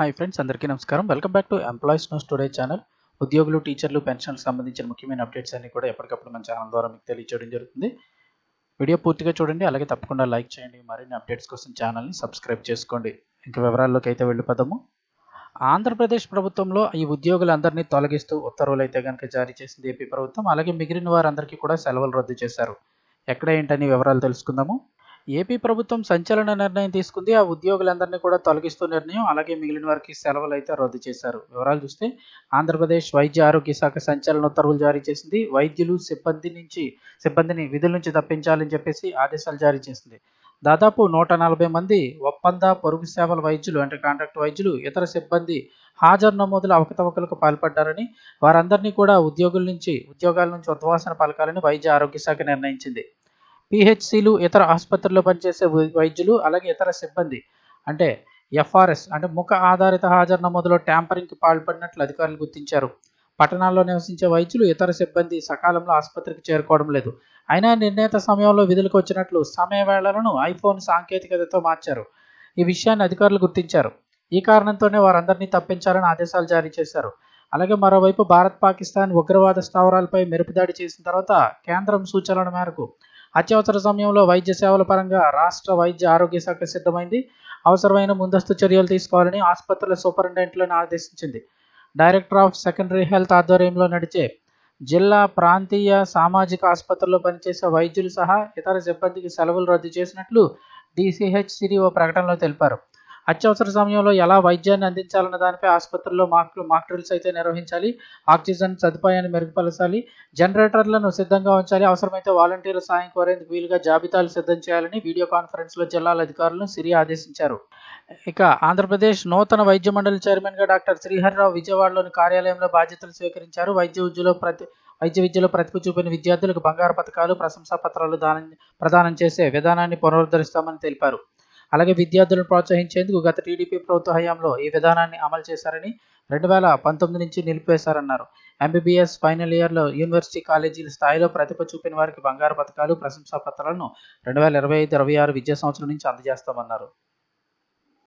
Hi friends అందరికీ నమస్కారం. Welcome back to employees news today channel ఉద్యోగులు టీచర్లు పెన్షన్లకు సంబంధించిన ముఖ్యమైన అప్డేట్స్ అన్ని కూడా ఎప్పటికప్పుడు మన ఛానల్ ద్వారా మీకు తెలియజేయడం జరుగుతుంది. వీడియో పూర్తిగా చూడండి అలాగే తప్పకుండా లైక్ చేయండి. మరిన్ని అప్డేట్స్ కోసం ఛానల్ని సబ్స్క్రైబ్ చేసుకోండి. ఇంకా వివరాల్లోకి అయితే వెళ్ళిపోదాము. ఆంధ్రప్రదేశ్ ప్రభుత్వంలో ఈ ఉద్యోగులందరినీ తొలగిస్తూ ఉత్తర్వులు అయితే కనుక జారీ చేసింది ఏపీ ప్రభుత్వం. అలాగే మిగిలిన వారందరికీ కూడా సెలవులు రద్దు చేశారు. ఎక్కడ ఏంటని వివరాలు తెలుసుకుందాము. ఏపీ ప్రభుత్వం సంచలన నిర్ణయం తీసుకుంది. ఆ ఉద్యోగులందరినీ కూడా తొలగిస్తూ నిర్ణయం అలాగే మిగిలిన వారికి సెలవులు అయితే రద్దు చేశారు. వివరాలు చూస్తే ఆంధ్రప్రదేశ్ వైద్య ఆరోగ్య శాఖ సంచలన ఉత్తర్వులు జారీ చేసింది. వైద్యులు సిబ్బంది నుంచి సిబ్బందిని విధుల నుంచి తప్పించాలని చెప్పేసి ఆదేశాలు జారీ చేసింది. దాదాపు నూట నలభై మంది ఒప్పంద పొరుగు సేవల వైద్యులు అంటే కాంట్రాక్ట్ వైద్యులు ఇతర సిబ్బంది హాజరు నమోదుల అవకతవకలకు పాల్పడ్డారని వారందరినీ కూడా ఉద్యోగుల నుంచి ఉద్యోగాల నుంచి ఉద్వాసన పలకాలని వైద్య ఆరోగ్య శాఖ నిర్ణయించింది. పిహెచ్సిలు ఇతర ఆసుపత్రుల్లో పనిచేసే వై- వైద్యులు అలాగే ఇతర సిబ్బంది. అంటే ఎఫ్ఆర్ఎస్ అంటే ముఖ ఆధారిత హాజరు నమోదులో ట్యాంపరింగ్కి పాల్పడినట్లు అధికారులు గుర్తించారు. పట్టణాల్లో నివసించే వైద్యులు ఇతర సిబ్బంది సకాలంలో ఆసుపత్రికి చేరుకోవడం లేదు. అయినా నిర్ణీత సమయంలో విధులకు వచ్చినట్లు సమయ వేళలను ఐఫోన్ సాంకేతికతతో మార్చారు. ఈ విషయాన్ని అధికారులు గుర్తించారు. ఈ కారణంతోనే వారందరినీ తప్పించాలని ఆదేశాలు జారీ చేశారు. అలాగే మరోవైపు భారత్ పాకిస్తాన్ ఉగ్రవాద స్థావరాలపై మెరుపుదాడి చేసిన తర్వాత కేంద్రం సూచనల మేరకు అత్యవసర సమయంలో వైద్య సేవల పరంగా రాష్ట్ర వైద్య ఆరోగ్య శాఖ సిద్ధమైంది. అవసరమైన ముందస్తు చర్యలు తీసుకోవాలని ఆసుపత్రుల సూపరింటెండెంట్లను ఆదేశించింది. డైరెక్టర్ ఆఫ్ సెకండరీ హెల్త్ ఆధ్వర్యంలో నడిచే జిల్లా ప్రాంతీయ సామాజిక ఆసుపత్రుల్లో పనిచేసే వైద్యులు సహా ఇతర సిబ్బందికి సెలవులు రద్దు చేసినట్లు డిసిహెచ్సిడి ఓ ప్రకటనలో తెలిపారు. అత్యవసర సమయంలో ఎలా వైద్యాన్ని అందించాలన్న దానిపై ఆసుపత్రుల్లో మాక్ మాక్ డ్రిల్స్ అయితే నిర్వహించాలి. ఆక్సిజన్ సదుపాయాన్ని మెరుగుపరచాలి. జనరేటర్లను సిద్ధంగా ఉంచాలి. అవసరమైతే వాలంటీర్ల సాయం కోరేందుకు వీలుగా జాబితాలు సిద్ధం చేయాలని వీడియో కాన్ఫరెన్స్లో జిల్లాల అధికారులను సిరి ఆదేశించారు. ఇక ఆంధ్రప్రదేశ్ నూతన వైద్య మండలి చైర్మన్గా డాక్టర్ శ్రీహరిరావు విజయవాడలోని కార్యాలయంలో బాధ్యతలు స్వీకరించారు. వైద్య విద్యలో ప్రతి వైద్య విద్యలో ప్రతిభ చూపిన విద్యార్థులకు బంగారు పథకాలు ప్రశంసా పత్రాలు దానం ప్రదానం చేసే విధానాన్ని పునరుద్ధరిస్తామని తెలిపారు. అలాగే విద్యార్థులను ప్రోత్సహించేందుకు గత టీడీపీ ప్రభుత్వ హయాంలో ఈ విధానాన్ని అమలు చేశారని రెండు వేల పంతొమ్మిది నుంచి నిలిపివేశారన్నారు. ఎంబీబీఎస్ ఫైనల్ ఇయర్లో యూనివర్సిటీ కాలేజీల స్థాయిలో ప్రతిభ చూపిన వారికి బంగారు పథకాలు ప్రశంసా పత్రాలను రెండు వేల ఇరవై ఐదు ఇరవై ఆరు విద్యా సంవత్సరం నుంచి అందజేస్తామన్నారు.